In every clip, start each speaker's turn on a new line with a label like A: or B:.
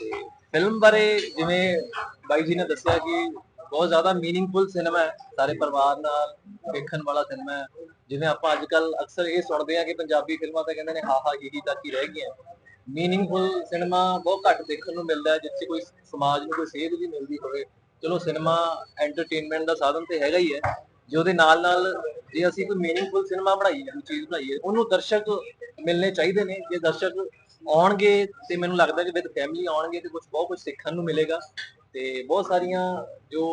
A: ਤੇ ਫਿਲਮ ਬਾਰੇ ਜਿਵੇਂ ਬਾਈ ਜੀ ਨੇ ਦੱਸਿਆ ਕਿ ਬਹੁਤ ਜ਼ਿਆਦਾ ਮੀਨਿੰਗਫੁਲ ਸਿਨੇਮਾ ਹੈ, ਸਾਰੇ ਪਰਿਵਾਰ ਨਾਲ ਵੇਖਣ ਵਾਲਾ ਸਿਨੇਮਾ ਹੈ। ਜਿਵੇਂ ਆਪਾਂ ਅੱਜ ਕੱਲ ਅਕਸਰ ਇਹ ਸੁਣਦੇ ਆ ਕਿ ਪੰਜਾਬੀ ਫਿਲਮਾਂ ਤਾਂ ਕਹਿੰਦੇ ਨੇ ਹਾ ਹਾ ਹੀ ਹੀ ਤੱਕ ਹੀ ਰਹਿ ਗਈਆਂ। ਮੀਨਿੰਗਫੁਲ ਸਿਨੇਮਾ ਬਹੁਤ ਘੱਟ ਦੇਖਣ ਨੂੰ ਮਿਲਦਾ ਹੈ ਜਿੱਥੇ ਕੋਈ ਸਮਾਜ ਨੂੰ ਕੋਈ ਸੇਧ ਵੀ ਮਿਲਦੀ ਹੋਵੇ। ਚਲੋ ਸਿਨੇਮਾ ਐਂਟਰਟੇਨਮੈਂਟ ਦਾ ਸਾਧਨ ਤੇ ਹੈਗਾ ਹੀ ਹੈ, ਜੇ ਉਹਦੇ ਨਾਲ ਨਾਲ ਜੇ ਅਸੀਂ ਕੋਈ ਮੀਨਿੰਗਫੁਲ ਸਿਨੇਮਾ ਬਣਾਈਏ ਕੋਈ ਚੀਜ਼ ਬਣਾਈਏ ਉਹਨੂੰ ਦਰਸ਼ਕ ਮਿਲਣੇ ਚਾਹੀਦੇ ਨੇ। ਜੇ ਦਰਸ਼ਕ ਆਉਣਗੇ ਤੇ ਮੈਨੂੰ ਲੱਗਦਾ ਕਿ ਵਿਦ ਫੈਮਿਲੀ ਆਉਣਗੇ ਤੇ ਕੁਝ ਬਹੁਤ ਕੁਝ ਸਿੱਖਣ ਨੂੰ ਮਿਲੇਗਾ ਤੇ ਬਹੁਤ ਸਾਰੀਆਂ ਜੋ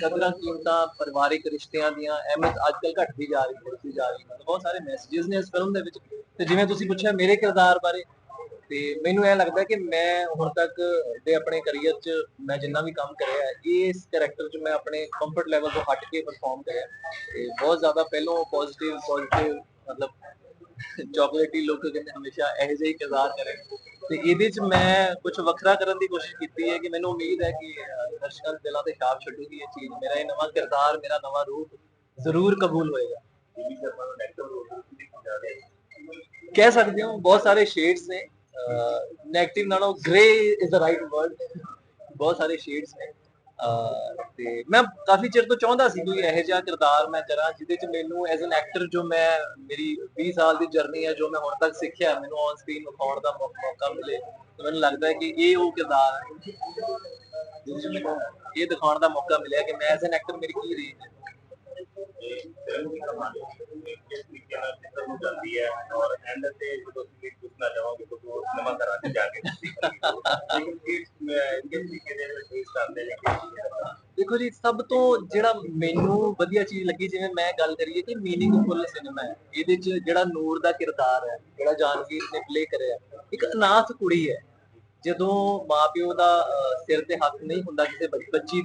A: ਕਦਰਾਂ ਕੀਮਤਾਂ ਪਰਿਵਾਰਿਕ ਰਿਸ਼ਤਿਆਂ ਦੀਆਂ ਅਹਿਮੀਅਤ ਅੱਜਕੱਲ ਘਟਦੀ ਜਾ ਰਹੀ ਹੈ ਜਾ ਰਹੀ ਹੈ ਬਹੁਤ ਸਾਰੇ ਮੈਸੇजेस ਨੇ ਇਸ ਫਿਲਮ ਦੇ ਵਿੱਚ ਤੇ ਜਿਵੇਂ ਤੁਸੀਂ ਪੁੱਛਿਆ ਮੇਰੇ ਕਿਰਦਾਰ ਬਾਰੇ ਤੇ ਮੈਨੂੰ ਇਹ ਲੱਗਦਾ ਕਿ ਮੈਂ ਹੁਣ ਤੱਕ ਦੇ ਆਪਣੇ ਕੈਰੀਅਰ 'ਚ ਮੈਂ ਜਿੰਨਾ ਵੀ ਕੰਮ ਕਰਿਆ ਹੈ, ਇਸ ਕੈਰੈਕਟਰ 'ਚ ਮੈਂ ਆਪਣੇ ਕੰਫਰਟ ਲੈਵਲ ਤੋਂ ਹਟ ਕੇ ਪਰਫਾਰਮ ਕਰਿਆ ਤੇ ਬਹੁਤ ਜ਼ਿਆਦਾ ਪਹਿਲੋਂ ਪੋਜ਼ਿਟਿਵ ਪੋਜ਼ਿਟਿਵ ਮਤਲਬ ਚਾਕਲੇਟੀ ਲੁੱਕ ਕਹਿੰਦੇ ਹਮੇਸ਼ਾ ਇਹੋ ਜਿਹੇ ਕਿਰਦਾਰ ਕਰੇ। ਤੇ ਇਹਦੇ 'ਚ ਮੈਂ ਕੁਝ ਵੱਖਰਾ ਕਰਨ ਦੀ ਕੋਸ਼ਿਸ਼ ਕੀਤੀ ਹੈ ਕਿ ਮੈਨੂੰ ਉਮੀਦ ਹੈ ਕਿ ਦਰਸ਼ਕਾਂ ਦੇ ਦਿਲਾਂ ਤੇ ਛਾਪ ਛੱਡੂਗੀ ਇਹ ਚੀਜ਼। ਮੇਰਾ ਇਹ ਨਵਾਂ ਕਿਰਦਾਰ, ਮੇਰਾ ਨਵਾਂ ਰੂਪ ਜ਼ਰੂਰ ਕਬੂਲ ਹੋਏਗਾ। ਕਹਿ ਸਕਦੇ ਹੋ, ਬਹੁਤ ਸਾਰੇ ਸ਼ੇਡਸ ਨੇ। 네ਗੇਟਿਵ ਨਾਲੋਂ grey is the right word ਬਹੁਤ ਸਾਰੇ ਸ਼ੇਡਸ ਨੇ। ਤੇ ਮੈਂ ਕਾਫੀ ਚਿਰ ਤੋਂ ਚਾਹੁੰਦਾ ਸੀ ਕੋਈ ਇਹੋ ਜਿਹਾ ਕਿਰਦਾਰ ਮੈਂ ਕਰਾਂ, ਜਿਹਦੇ ਚ ਮੈਨੂੰ ਐਜ਼ ਐਨ ਐਕਟਰ ਜੋ ਮੈਂ, ਮੇਰੀ 20 ਸਾਲ ਦੀ ਜਰਨੀ ਹੈ ਜੋ ਮੈਂ ਹੁਣ ਤੱਕ ਸਿੱਖਿਆ, ਮੈਨੂੰ ਔਨ ਸਕਰੀਨ ਵਿਖਾਉਣ ਦਾ ਮੌਕਾ ਮਿਲੇ, ਤੇ ਮੈਨੂੰ ਲੱਗਦਾ ਹੈ ਕਿ ਇਹ ਉਹ ਕਿਰਦਾਰ ਹੈ ਜਿਹਦੇ ਚ ਮੈਨੂੰ ਇਹ ਦਿਖਾਉਣ ਦਾ ਮੌਕਾ ਮਿਲਿਆ ਕਿ ਮੈਂ ਐਜ਼ ਐਨ ਐਕਟਰ ਮੇਰੀ ਕੀ ਰੇਂਜ ਹੈ।
B: ਫਿਲਮ ਦੀ ਕਹਾਣੀ ਕਿਸ ਤਰੀਕੇ ਨਾਲ ਕਿੱਧਰ ਨੂੰ ਜਾਂਦੀ ਹੈ ਔਰ ਐਂਡ ਤੇ ਜਦੋਂ ਤੁਸੀਂ ਪੁੱਛਣਾ ਚਾਹੋਗੇ ਤਾਂ ਉਹ ਸਿਨੇਮਾ ਘਰਾਂ 'ਚ ਜਾ ਕੇ ਲੇਕਿਨ ਕਿਸ ਤਰੀਕੇ ਦੇ ਵਿੱਚ ਇਸ ਕਰਦੇ ਨੇ
A: ਦੇਖੋ ਜੀ, ਸਭ ਤੋਂ ਜਿਹੜਾ ਮੈਨੂੰ ਵਧੀਆ ਚੀਜ਼ ਲੱਗੀ, ਜਿਵੇਂ ਮੈਂ ਗੱਲ ਕਰੀਏ ਕਿ ਮੀਨਿੰਗਫੁਲ ਸਿਨੇਮਾ ਹੈ। ਇਹਦੇ 'ਚ ਜਿਹੜਾ ਨੂਰ ਦਾ ਕਿਰਦਾਰ ਹੈ, ਜਿਹੜਾ ਜਾਨਵੀਰ ਨੇ ਪਲੇ ਕਰਿਆ, ਇੱਕ ਅਨਾਥ ਕੁੜੀ ਹੈ। ਜਦੋਂ ਮਾਪਿਓ ਦਾ ਸਿਰ ਤੇ ਹੱਥ ਨਹੀਂ ਹੁੰਦਾ ਕਿਸੇ ਬੱਚੀ ਬੱਚੀ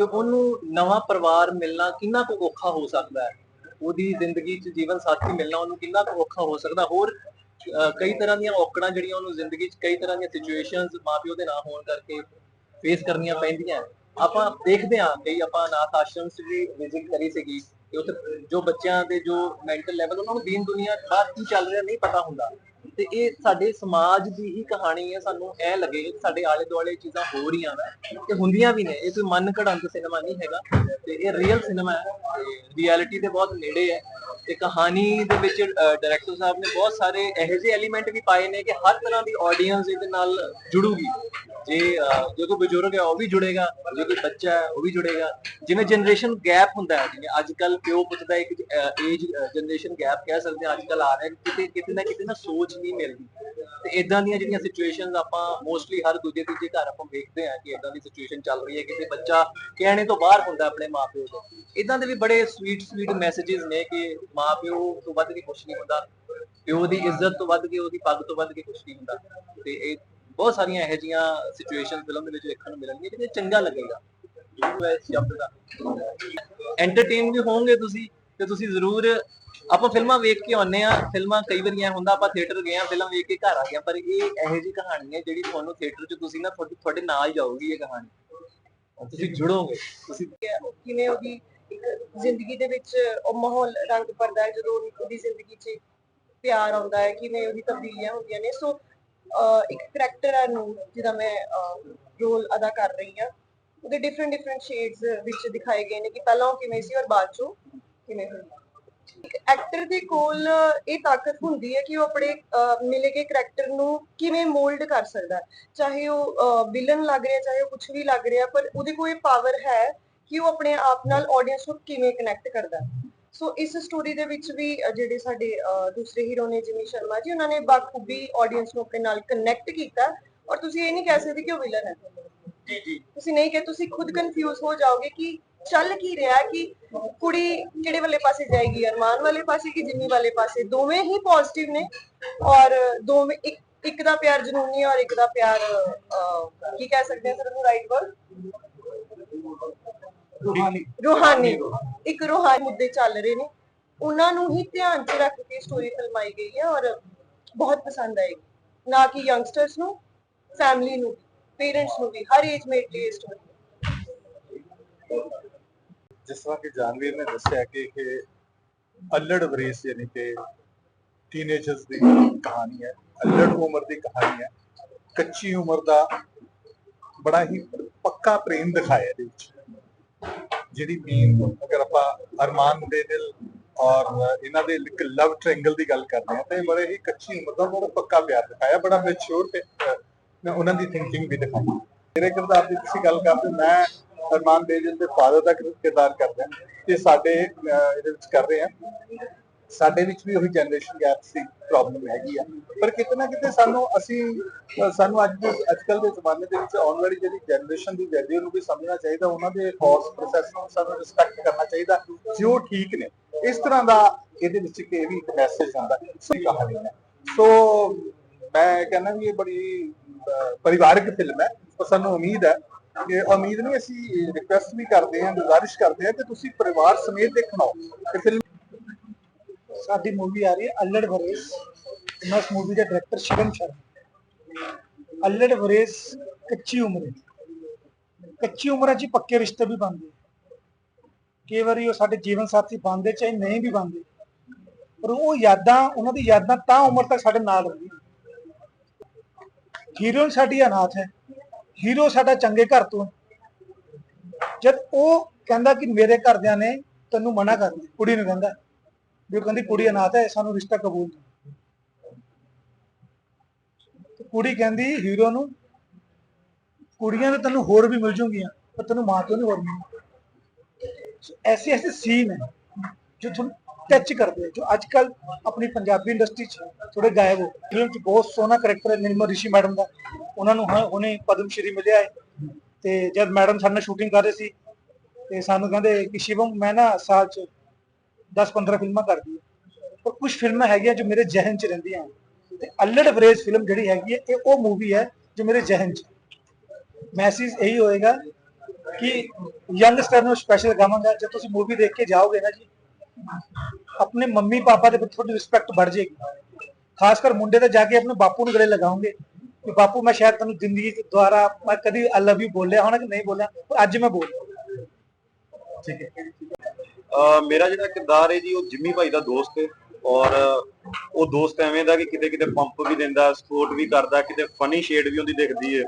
A: ਤੇ ਉਹਨੂੰ ਨਵਾਂ ਪਰਿਵਾਰ ਮਿਲਣਾ ਕਿੰਨਾ ਕੁ ਔਖਾ ਹੋ ਸਕਦਾ ਹੈ? ਉਹਦੀ ਜ਼ਿੰਦਗੀ 'ਚ ਜੀਵਨ ਸਾਥੀ ਮਿਲਣਾ ਉਹਨੂੰ ਕਿੰਨਾ ਕੁ ਔਖਾ ਹੋ ਸਕਦਾ? ਹੋਰ ਕਈ ਤਰ੍ਹਾਂ ਦੀਆਂ ਔਕੜਾਂ ਜਿਹੜੀਆਂ ਉਹਨੂੰ ਜ਼ਿੰਦਗੀ 'ਚ ਕਈ ਤਰ੍ਹਾਂ ਦੀਆਂ ਸਿਚੁਏਸ਼ਨਸ ਮਾਪਿਓ ਦੇ ਨਾ ਹੋਣ ਕਰਕੇ ਫੇਸ ਕਰਨੀਆਂ ਪੈਂਦੀਆਂ। ਆਪਾਂ ਦੇਖਦੇ ਹਾਂ ਕਈ ਆਪਾਂ ਅਨਾਥ ਆਸ਼ਰਮ ਵੀ ਵਿਜ਼ਿਟ ਕਰੀ ਸੀਗੀ ਤੇ ਉੱਥੇ ਜੋ ਬੱਚਿਆਂ ਦੇ ਜੋ ਮੈਂਟਲ ਲੈਵਲ ਉਹਨਾਂ ਨੂੰ ਦੀਨ ਦੁਨੀਆ ਬਾਹਰ ਕੀ ਚੱਲ ਰਿਹਾ ਨਹੀਂ ਪਤਾ ਹੁੰਦਾ। ਤੇ ਇਹ ਸਾਡੇ ਸਮਾਜ ਦੀ ਹੀ ਕਹਾਣੀ ਹੈ, ਸਾਨੂੰ ਇਹ ਲੱਗੇ ਕਿ ਸਾਡੇ ਆਲੇ ਦੁਆਲੇ ਚੀਜ਼ਾਂ ਹੋ ਰਹੀਆਂ ਨੇ ਤੇ ਹੁੰਦੀਆਂ ਵੀ ਨੇ, ਇਹ ਕੋਈ ਮਨ ਘੜੰਤ ਸਿਨੇਮਾ ਨਹੀਂ ਹੈਗਾ ਤੇ ਇਹ ਰੀਅਲ ਸਿਨੇਮਾ ਹੈ ਤੇ ਰਿਐਲਿਟੀ ਦੇ ਬਹੁਤ ਨੇੜੇ ਹੈ ਤੇ ਕਹਾਣੀ ਦੇ ਵਿੱਚ ਡਾਇਰੈਕਟਰ ਸਾਹਿਬ ਨੇ ਬਹੁਤ ਸਾਰੇ ਇਹੋ ਜਿਹੇ ਐਲੀਮੈਂਟ ਵੀ ਪਾਏ ਨੇ ਕਿ ਹਰ ਤਰ੍ਹਾਂ ਦੀ ਆਡੀਅנס ਇਹਦੇ ਨਾਲ ਜੁੜੂਗੀ। ਜੇ ਜੇ ਕੋਈ ਬਜ਼ੁਰਗ ਹੈ ਉਹ ਵੀ ਜੁੜੇਗਾ, ਜੇ ਕੋਈ ਬੱਚਾ ਹੈ, ਉਹ ਵੀ ਜੁੜੇਗਾ। ਜਿਵੇਂ ਜਨਰੇਸ਼ਨ ਗੈਪ ਹੁੰਦਾ ਹੈ, ਜਿਵੇਂ ਅੱਜ ਕੱਲ ਪਿਓ ਪੁੱਤ ਦਾ ਇੱਕ ਏਜ ਜਨਰੇਸ਼ਨ ਗੈਪ ਕਹਿ ਸਕਦੇ ਹਾਂ ਅੱਜ ਕੱਲ ਆ ਰਿਹਾ ਕਿਤੇ ਕਿਤੇ ਨਾ ਕਿਤੇ ਨਾ ਸੋਚ ਨਹੀਂ ਮਿਲਦੀ। ਤੇ ਇਦਾਂ ਦੀਆਂ ਜਿਹੜੀਆਂ ਸਿਚੁਏਸ਼ਨਸ ਆਪਾਂ ਮੋਸਟਲੀ ਹਰ ਦੂਜੇ ਤੀਜੇ ਘਰ ਆਪਾਂ ਵੇਖਦੇ ਹਾਂ ਕਿ ਇਦਾਂ ਦੀ ਸਿਚੁਏਸ਼ਨ ਚੱਲ ਰਹੀ ਹੈ। ਕਿਸੇ ਬੱਚਾ ਕਹਿਣੇ ਤੋਂ ਬਾਹਰ ਹੁੰਦਾ ਆਪਣੇ ਮਾਪਿਓ ਤੋਂ। ਇਦਾਂ ਦੇ ਵੀ ਬੜੇ ਸਵੀਟ ਸਵੀਟ ਮੈਸੇजेस ਨੇ ਕਿ ਮਾਪਿਓ ਤੋਂ ਵੱਧ ਕੇ ਕੁਝ ਨਹੀਂ ਹੁੰਦਾ, ਪਿਓ ਦੀ ਇੱਜ਼ਤ ਤੋਂ ਵੱਧ ਕੇ, ਉਹਦੀ ਪੱਗ ਤੋਂ ਵੱਧ ਕੇ ਕੁਝ ਨਹੀਂ ਹੁੰਦਾ। ਤੇ ਇਹ ਬਹੁਤ ਸਾਰੀਆਂ ਇਹੋ ਜਿਹੀਆਂ ਸਿਚੁਏਸ਼ਨ ਫਿਲਮ ਦੇ ਵਿੱਚ ਦੇਖਣ ਨੂੰ ਮਿਲਣਗੀਆਂ ਜਿਹਦੇ ਚੰਗਾ ਲੱਗੇਗਾ। ਸ਼ਬਦ ਦਾ ਐਂਟਰਟੇਨ ਵੀ ਹੋਵੋਗੇ ਤੁਸੀਂ ਤੇ ਤੁਸੀਂ ਜ਼ਰੂਰ ਆਪਾਂ ਫਿਲਮਾਂ ਵੇਖ ਕੇ ਆਉਂਦੇ ਆ ਫਿਲਮਾਂ ਕਈ ਵਾਰੀ ਐ ਹੁੰਦਾ, ਆਪਾਂ ਥੀਏਟਰ ਗਏ ਆ ਫਿਲਮ ਵੇਖ ਕੇ ਘਰ ਆ ਗਏ ਪਰ ਇਹ ਇਹੋ ਜਿਹੀ ਕਹਾਣੀ ਹੈ ਜਿਹੜੀ ਤੁਹਾਨੂੰ ਥੀਏਟਰ 'ਚ ਤੁਸੀਂ ਨਾ ਤੁਹਾਡੇ ਤੁਹਾਡੇ ਨਾਲ ਹੀ ਜਾਊਗੀ ਇਹ ਕਹਾਣੀ। ਤੁਸੀਂ ਜੁੜੋਗੇ। ਤੁਸੀਂ
C: ਕਿਵੇਂ ਉਹਦੀ ਇੱਕ ਜ਼ਿੰਦਗੀ ਦੇ ਵਿੱਚ ਉਹ ਮਾਹੌਲ ਰੰਗ ਭਰਦਾ ਜਦੋਂ ਉਹਦੀ- ਜ਼ਿੰਦਗੀ 'ਚ ਪਿਆਰ ਆਉਂਦਾ ਹੈ, ਕਿਵੇਂ ਉਹਦੀ ਤਬਦੀਲੀਆਂ ਹੁੰਦੀਆਂ ਨੇ। ਸੋ ਇੱਕ ਕਰੈਕਟਰ ਹੈ ਨੂੰ ਜਿਹਦਾ ਮੈਂ ਰੋਲ ਅਦਾ ਕਰ ਰਹੀ ਹਾਂ। ਉਹਦੇ ਡਿਫਰੈਂਟ ਡਿਫਰੈਂਟ ਸ਼ੇਡਸ ਵਿੱਚ ਦਿਖਾਏ ਗਏ ਨੇ ਕਿ ਪਹਿਲਾਂ ਉਹ ਕਿਵੇਂ ਸੀ ਔਰ ਬਾਅਦ ਚੋਂ ਕਿਵੇਂ ਹੋਈ। ਐਕਟਰ ਦੇ ਕੋਲ ਇਹ ਤਾਕਤ ਹੁੰਦੀ ਹੈ ਕਿ ਉਹ ਆਪਣੇ ਮਿਲੇ ਗਏ ਕਰੈਕਟਰ ਨੂੰ ਕਿਵੇਂ ਮੋਲਡ ਕਰ ਸਕਦਾ ਚਾਹੇ ਉਹ ਵਿਲਨ ਲੱਗ ਰਿਹਾ, ਚਾਹੇ ਉਹ ਕੁਝ ਵੀ ਲੱਗ ਰਿਹਾ, ਪਰ ਉਹਦੇ ਕੋਲ ਇਹ ਪਾਵਰ ਹੈ ਕਿ ਉਹ ਆਪਣੇ ਆਪ ਨਾਲ ਆਡੀਅנס ਨੂੰ ਕਿਵੇਂ ਕਨੈਕਟ ਕਰਦਾ ਹੈ। ਸੋ ਇਸ ਸਟੋਰੀ ਦੇ ਵਿੱਚ ਵੀ ਜਿਹੜੇ ਸਾਡੇ ਦੂਸਰੇ ਹੀਰੋ ਨੇ ਜਿਮੀ ਸ਼ਰਮਾ ਜੀ ਉਹਨਾਂ ਨੇ ਬਾਖੂਬੀ ਆਡੀਅנס ਨੂੰ ਆਪਣੇ ਨਾਲ ਕਨੈਕਟ ਕੀਤਾ ਔਰ ਤੁਸੀਂ ਇਹ ਨਹੀਂ ਕਹਿ ਸਕਦੇ ਕਿ ਉਹ ਵਿਲਨ ਹੈ।
A: ਜੀ ਜੀ।
C: ਤੁਸੀਂ ਨਹੀਂ ਕਿ ਤੁਸੀਂ ਖੁਦ ਕਨਫਿਊਜ਼ ਹੋ ਜਾਓਗੇ ਕਿ ਚੱਲ ਕੀ ਰਿਹਾ ਕਿ ਕੁੜੀ ਕਿਹੜੇ ਵਾਲੇ ਪਾਸੇ ਜਾਏਗੀ ਅਰਮਾਨ ਵਾਲੇ ਪਾਸੇ ਕਿ ਜਿੰਮੀ ਵਾਲੇ ਪਾਸੇ? ਦੋਵੇਂ ਹੀ ਪੋਜ਼ਿਟਿਵ ਨੇ ਔਰ ਦੋਵੇਂ ਇੱਕ ਇੱਕ ਦਾ ਪਿਆਰ ਜਨੂਨੀ ਔਰ ਇੱਕ ਦਾ ਪਿਆਰ ਕੀ ਕਹਿ ਸਕਦੇ ਹਾਂ ਸਰ ਉਹਨੂੰ ਰਾਈਟ ਵਰਡ
A: ਰੂਹਾਨੀ।
C: ਰੂਹਾਨੀ। ਇੱਕ ਰੂਹਾਨੀ ਮੁੱਦੇ ਚੱਲ ਰਹੇ ਨੇ। ਉਹਨਾਂ ਨੂੰ ਹੀ ਧਿਆਨ 'ਚ ਰੱਖ ਕੇ ਸਟੋਰੀ ਫਿਲਮਾਈ ਗਈ ਹੈ ਔਰ ਬਹੁਤ ਪਸੰਦ ਆਏਗੀ। ਨਾ ਕਿ ਯੰਗਸਟਰਸ ਨੂੰ ਫੈਮਿਲੀ ਨੂੰ ਪੇਰੈਂਟਸ ਨੂੰ ਵੀ ਹਰ ਏਜ ਮੇਟ ਲਈ ਸਟੋਰੀ
D: ਜਿਸ ਤਰ੍ਹਾਂ ਕਿ ਜਾਨਵੀਰ ਨੇ ਦੱਸਿਆ ਕਿ ਇਹ ਅਲੜ ਵਰੇਸ ਯਾਨੀ ਕਿ ਟੀਨੇਜਰਸ ਦੀ ਕਹਾਣੀ ਹੈ। ਅਲੜ ਉਮਰ ਦੀ ਕਹਾਣੀ ਹੈ। ਕੱਚੀ ਉਮਰ ਦਾ ਬੜਾ ਹੀ ਪੱਕਾ ਪ੍ਰੇਮ ਦਿਖਾਇਆ ਇਹਦੇ ਵਿੱਚ। ਜਿਹੜੀ ਮੇਨ ਅਗਰ ਆਪਾਂ ਅਰਮਾਨ ਦੇ ਦਿਲ ਔਰ ਇਹਨਾਂ ਦੇ ਇੱਕ ਲਵ ਟ੍ਰਾਇੰਗਲ ਦੀ ਗੱਲ ਕਰਦੇ ਹਾਂ ਤੇ ਬੜੇ ਹੀ ਕੱਚੀ ਉਮਰ ਦਾ ਬੜਾ ਪੱਕਾ ਪਿਆਰ ਦਿਖਾਇਆ ਬੜਾ ਮੈਚੁਰ ਤੇ ਮੈਂ ਉਹਨਾਂ ਦੀ ਥਿੰਕਿੰਗ ਵੀ ਦਿਖਾਈ ਮੇਰੇ ਕਿਰਦਾਰ ਦੀ ਤੁਸੀਂ ਗੱਲ ਕਰਦੇ ਹੋ, ਮੈਂ ਅਰਮਾਨ ਬੇਜਲ ਦੇ ਫਾਦਰ ਦਾ ਕਿਰਦਾਰ ਕਰਦਾ ਤੇ ਸਾਡੇ ਇਹਦੇ ਵਿੱਚ ਕਰ ਰਹੇ ਹਾਂ। ਸਾਡੇ ਵਿੱਚ ਵੀ ਉਹੀ ਜਨਰੇਸ਼ਨ ਗੈਪ ਸੀ ਪ੍ਰੋਬਲਮ ਹੈਗੀ ਆ। ਪਰ ਕਿਤੇ ਨਾ ਕਿਤੇ ਸਾਨੂੰ ਅਸੀਂ, ਸਾਨੂੰ ਅੱਜ ਦੇ ਅੱਜਕੱਲ ਦੇ ਜ਼ਮਾਨੇ ਦੇ ਵਿੱਚ ਆਉਣ ਵਾਲੀ ਜਿਹੜੀ ਜਨਰੇਸ਼ਨ ਦੀ ਵੈਲਿਊ ਨੂੰ ਵੀ ਸਮਝਣਾ ਚਾਹੀਦਾ, ਉਹਨਾਂ ਦੇ ਥਾਟਸ ਪ੍ਰੋਸੈਸ ਨੂੰ ਸਾਨੂੰ ਰਿਸਪੈਕਟ ਕਰਨਾ ਚਾਹੀਦਾ, ਜੋ ਠੀਕ ਨੇ। ਇਸ ਤਰ੍ਹਾਂ ਦਾ ਇਹਦੇ ਵਿੱਚ ਇੱਕ ਇਹ ਵੀ ਇੱਕ ਮੈਸੇਜ ਆਉਂਦਾ ਸਹੀ ਕਹਾਣੀ ਹੈ। ਸੋ ਮੈਂ ਕਹਿੰਦਾ ਵੀ ਇਹ ਬੜੀ ਪਰਿਵਾਰਕ ਫਿਲਮ ਹੈ ਪਰ ਸਾਨੂੰ ਉਮੀਦ ਹੈ ਕਿ, ਉਮੀਦ ਨਹੀਂ, ਅਸੀਂ ਰਿਕੁਐਸਟ ਵੀ ਕਰਦੇ ਹਾਂ, ਗੁਜ਼ਾਰਿਸ਼ ਕਰਦੇ ਹਾਂ ਕਿ ਤੁਸੀਂ ਪਰਿਵਾਰ ਸਮੇਤ ਦੇਖਣਾ। ਇਹ ਫਿਲਮ
E: ਸਾਡੀ ਮੂਵੀ ਆ ਰਹੀ ਹੈ ਅਲੜ ਵਰੇਸ। ਇਸ ਮੂਵੀ ਦਾ ਡਾਇਰੈਕਟਰ ਸ਼ਿਵਮ ਸ਼ਰਮਾ। ਅਲੜ ਵਰੇਸ, ਕੱਚੀ ਉਮਰ। ਕੱਚੀ ਉਮਰਾਂ 'ਚ ਪੱਕੇ ਰਿਸ਼ਤੇ ਵੀ ਬਣਦੇ ਕਈ ਵਾਰੀ ਉਹ ਸਾਡੇ ਜੀਵਨ ਸਾਥੀ ਬਣਦੇ ਚਾਹੇ ਨਹੀਂ ਵੀ ਬਣਦੇ। ਪਰ ਉਹ ਯਾਦਾਂ, ਉਹਨਾਂ ਦੀ ਯਾਦਾਂ ਤਾਂ ਉਮਰ ਤੱਕ ਸਾਡੇ ਨਾਲ ਰਹਿੰਦੀਆਂ। ਹੀਰੋਇਨ ਸਾਡੀ ਅਨਾਥ ਹੈ। ਹੀਰੋ ਸਾਡਾ ਚੰਗੇ ਘਰ ਤੋਂ ਜਦ ਉਹ ਕਹਿੰਦਾ ਕਿ ਮੇਰੇ ਘਰਦਿਆਂ ਨੇ ਤੈਨੂੰ ਮਨਾ ਕਰ ਕੁੜੀ ਨੂੰ ਕਹਿੰਦਾ ਵੀ ਉਹ ਕਹਿੰਦੀ ਕੁੜੀ ਅਨਾਥ ਹੈ ਸਾਨੂੰ ਰਿਸ਼ਤਾ ਕਬੂਲ ਨਹੀਂ ਕੁੜੀ ਕਹਿੰਦੀ ਹੀਰੋ ਨੂੰ ਕੁੜੀਆਂ ਤਾਂ ਤੈਨੂੰ ਹੋਰ ਵੀ ਮਿਲ ਜੂਗੀਆਂ ਪਰ ਤੈਨੂੰ ਮਾਂ ਤੋਂ ਨਹੀਂ ਹੋਰ ਮਿਲਣੀ ਐਸੇ ਐਸੇ ਸੀਨ ਹੈ ਜੋ ਤੁਹਾਨੂੰ ਟੱਚ ਕਰਦੇ ਆ, ਜੋ ਅੱਜ ਕੱਲ ਆਪਣੀ ਪੰਜਾਬੀ ਇੰਡਸਟਰੀ 'ਚ ਥੋੜੇ ਗਾਇਬ ਹੋ ਫਿਲਮ 'ਚ ਬਹੁਤ ਸੋਹਣਾ ਕਰੈਕਟਰ ਹੈ ਨਿਰਮਲ ਰਿਸ਼ੀ ਮੈਡਮ ਦਾ। ਉਹਨਾਂ ਨੂੰ ਹੁਣੇ- ਹੁਣੇ ਪਦਮ ਸ਼੍ਰੀ ਮਿਲਿਆ ਹੈ। ਤੇ ਜਦ ਮੈਡਮ ਸਾਡੇ ਨਾਲ ਸ਼ੂਟਿੰਗ ਕਰ ਰਹੇ ਸੀ ਤੇ ਸਾਨੂੰ ਕਹਿੰਦੇ ਕਿ ਸ਼ਿਵਮ ਮੈਂ ਨਾ ਸਾਲ 'ਚ 10-15 ਫਿਲਮਾਂ ਕਰਦੀ ਹੈ। ਪਰ ਕੁਝ ਫਿਲਮਾਂ ਹੈਗੀਆਂ ਜੋ ਮੇਰੇ ਜ਼ਿਹਨ 'ਚ ਰਹਿੰਦੀਆਂ ਤੇ ਅਲੜ ਵਰੇਜ ਫਿਲਮ ਜਿਹੜੀ ਹੈਗੀ ਹੈ, ਇਹ ਉਹ ਮੂਵੀ ਹੈ ਜੋ ਮੇਰੇ ਜ਼ਿਹਨ 'ਚ। ਮੈਸੇਜ ਇਹੀ ਹੋਏਗਾ ਕਿ ਯੰਗਸਟਰ ਨੂੰ ਸਪੈਸ਼ਲ ਕਹਾਂਗਾ ਜਦ ਤੁਸੀਂ ਮੂਵੀ ਦੇਖ ਕੇ ਜਾਓਗੇ ਨਾ ਜੀ, ਆਪਣੇ ਮੰਮੀ ਪਾਪਾ ਦੇ ਪ੍ਰਤੀ ਤੁਹਾਡੀ ਰਿਸਪੈਕਟ ਵੱਧ ਜਾਏਗੀ। ਖਾਸ ਕਰ ਮੁੰਡੇ ਤੇ ਜਾ ਕੇ ਆਪਣੇ ਬਾਪੂ ਨੂੰ ਗਲੇ ਲਗਾਉਂਗੇ ਕਿ ਬਾਪੂ, ਮੈਂ ਸ਼ਾਇਦ ਤੁਹਾਨੂੰ ਜ਼ਿੰਦਗੀ ਚ ਦੁਆਰਾ ਮੈਂ ਕਦੀ ਆਈ ਲਵ ਯੂ ਬੋਲਿਆ ਹੋਣਾ ਕਿ ਨਹੀਂ ਬੋਲਿਆ, ਪਰ ਅੱਜ ਮੈਂ ਬੋਲ ਠੀਕ ਹੈ।
F: ਮੇਰਾ ਜਿਹੜਾ ਕਿਰਦਾਰ ਹੈ ਜੀ, ਉਹ ਜਿੰਮੀ ਭਾਈ ਦਾ ਦੋਸਤ ਹੈ ਔਰ ਉਹ ਦੋਸਤ ਐਵੇਂ ਦਾ ਕਿ ਕਿਤੇ ਕਿਤੇ ਪੰਪ ਵੀ ਦਿੰਦਾ ਸਪੋਰਟ ਵੀ ਕਰਦਾ, ਕਿਤੇ ਫਨੀ ਸ਼ੇਡ ਵੀ ਉਹਦੀ ਦਿਖਦੀ ਹੈ।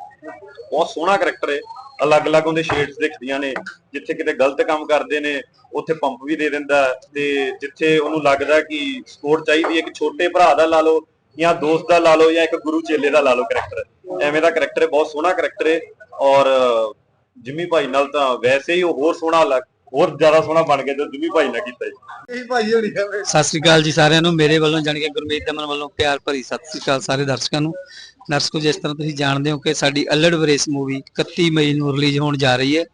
F: ਬਹੁਤ ਸੋਹਣਾ ਕਰੈਕਟਰ ਹੈ। ਅਲੱਗ-ਅਲੱਗ ਉਹਦੇ ਸ਼ੇਡਸ ਦਿਖਦੀਆਂ ਨੇ, ਜਿੱਥੇ ਕਿਤੇ ਗਲਤ ਕੰਮ ਕਰਦੇ ਨੇ, ਉੱਥੇ ਪੰਪ ਵੀ ਦੇ ਦਿੰਦਾ ਤੇ ਜਿੱਥੇ ਉਹਨੂੰ ਲੱਗਦਾ ਕਿ ਸਪੋਰਟ ਚਾਹੀਦੀ ਹੈ ਇੱਕ ਛੋਟੇ ਭਰਾ ਦਾ ਲਾ ਲਓ ਜਾਂ ਦੋਸਤ ਦਾ ਲਾ ਲਓ ਜਾਂ ਇੱਕ ਗੁਰੂ ਚੇਲੇ ਦਾ ਲਾ ਲਓ ਕਰੈਕਟਰ ਐਵੇਂ ਦਾ ਕਰੈਕਟਰ ਹੈ, ਬਹੁਤ ਸੋਹਣਾ ਕਰੈਕਟਰ ਹੈ ਔਰ ਜਿੰਮੀ ਭਾਈ ਨਾਲ ਤਾਂ ਵੈਸੇ ਹੀ ਉਹ ਹੋਰ ਸੋਹਣਾ ਲੱਗ ਹੋਰ ਜ਼ਿਆਦਾ ਸੋਹਣਾ ਬਣ ਗਿਆ ਜੋ ਜਿੰਮੀ ਭਾਈ ਨਾਲ ਕੀਤਾ ਜੀ।
D: ਇਹ ਭਾਈ ਹੋਣੀ ਹੈ
G: ਸਤਿ ਸ੍ਰੀ ਅਕਾਲ ਜੀ ਸਾਰਿਆਂ ਨੂੰ ਮੇਰੇ ਵੱਲੋਂ ਜਾਣੀ ਕਿ ਗੁਰਮੀਤ ਦਮਨ ਵੱਲੋਂ ਪਿਆਰ ਭਰੀ ਸਤਿ ਸ੍ਰੀ ਅਕਾਲ ਸਾਰੇ ਦਰਸ਼ਕਾਂ ਨੂੰ। ਦਰਸ਼ਕੋ ਜਿਸ ਤਰ੍ਹਾਂ ਤੁਸੀਂ ਜਾਣਦੇ ਹੋ ਕਿ ਸਾਡੀ ਅਲੜ ਵਰੇਸ ਮੂਵੀ 31 ਮਈ ਨੂੰ ਰਿਲੀਜ਼ ਹੋਣ ਜਾ ਰਹੀ ਹੈ।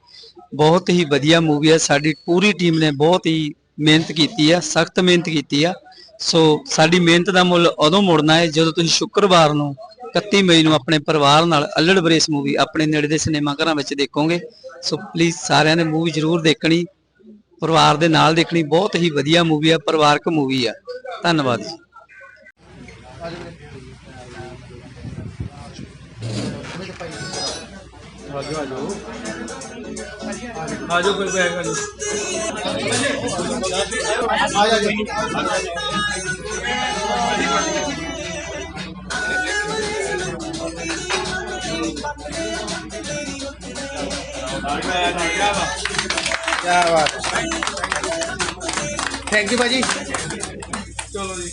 G: ਬਹੁਤ ਹੀ ਵਧੀਆ ਮੂਵੀ ਹੈ ਸਾਡੀ ਪੂਰੀ ਟੀਮ ਨੇ ਬਹੁਤ ਹੀ ਮਿਹਨਤ ਕੀਤੀ ਹੈ ਸਖਤ ਮਿਹਨਤ ਕੀਤੀ ਆ। ਸੋ ਸਾਡੀ ਮਿਹਨਤ ਦਾ ਮੁੱਲ ਉਦੋਂ ਮੁੜਨਾ ਹੈ ਜਦੋਂ ਤੁਸੀਂ ਸ਼ੁੱਕਰਵਾਰ ਨੂੰ 31 ਮਈ ਨੂੰ ਆਪਣੇ ਪਰਿਵਾਰ ਨਾਲ ਅਲੜ ਵਰੇਸ ਮੂਵੀ ਆਪਣੇ ਨੇੜੇ ਦੇ ਸਿਨੇਮਾ ਘਰਾਂ ਵਿੱਚ ਦੇਖੋਗੇ। ਸੋ ਪਲੀਜ਼ ਸਾਰਿਆਂ ਨੇ ਮੂਵੀ ਜ਼ਰੂਰ ਦੇਖਣੀ ਪਰਿਵਾਰ ਦੇ ਨਾਲ ਦੇਖਣੀ ਬਹੁਤ ਹੀ ਵਧੀਆ ਮੂਵੀ ਆ ਪਰਿਵਾਰਕ ਮੂਵੀ ਆ। ਧੰਨਵਾਦ ਜੀ।
A: ਆਜੋ ਫਿਰ ਬੈਗ ਆਜੋ
E: ਥੈਂਕ ਯੂ ਭਾਜੀ
A: ਚਲੋ ਜੀ